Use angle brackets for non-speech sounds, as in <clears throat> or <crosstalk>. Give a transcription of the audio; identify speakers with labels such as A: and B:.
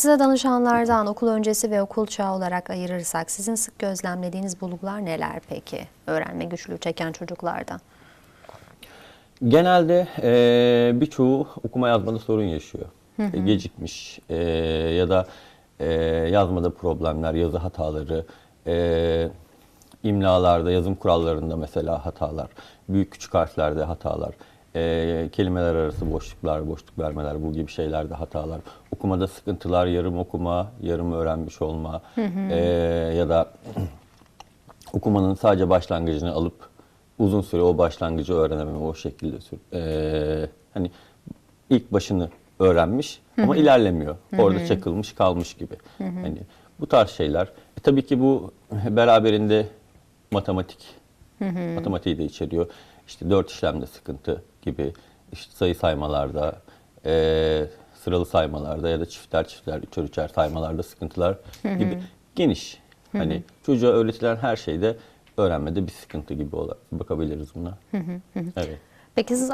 A: size danışanlardan okul öncesi ve okul çağı olarak ayırırsak sizin sık gözlemlediğiniz bulgular neler peki? Öğrenme güçlüğü çeken çocuklarda.
B: Genelde e, birçoğu okuma yazmada sorun yaşıyor. E, Gecikmiş e, ya da e, yazmada problemler, yazı hataları, e, imlalarda, yazım kurallarında mesela hatalar, büyük küçük harflerde hatalar, e, kelimeler arası boşluklar, boşluk vermeler bu gibi şeylerde hatalar, okumada sıkıntılar, yarım okuma, yarım öğrenmiş olma e, ya da <clears throat> okumanın sadece başlangıcını alıp uzun süre o başlangıcı öğrenememe o şekilde. Ee, hani ilk başını öğrenmiş ama ilerlemiyor. Orada çakılmış kalmış gibi. Hani bu tarz şeyler. E, tabii ki bu <laughs> beraberinde matematik matematiği de içeriyor. İşte dört işlemde sıkıntı gibi işte sayı saymalarda e, sıralı saymalarda ya da çiftler çiftler üçer üçer saymalarda sıkıntılar gibi geniş. Hani çocuğa öğretilen her şeyde öğrenmede bir sıkıntı gibi olarak bakabiliriz buna. Evet.
A: Peki siz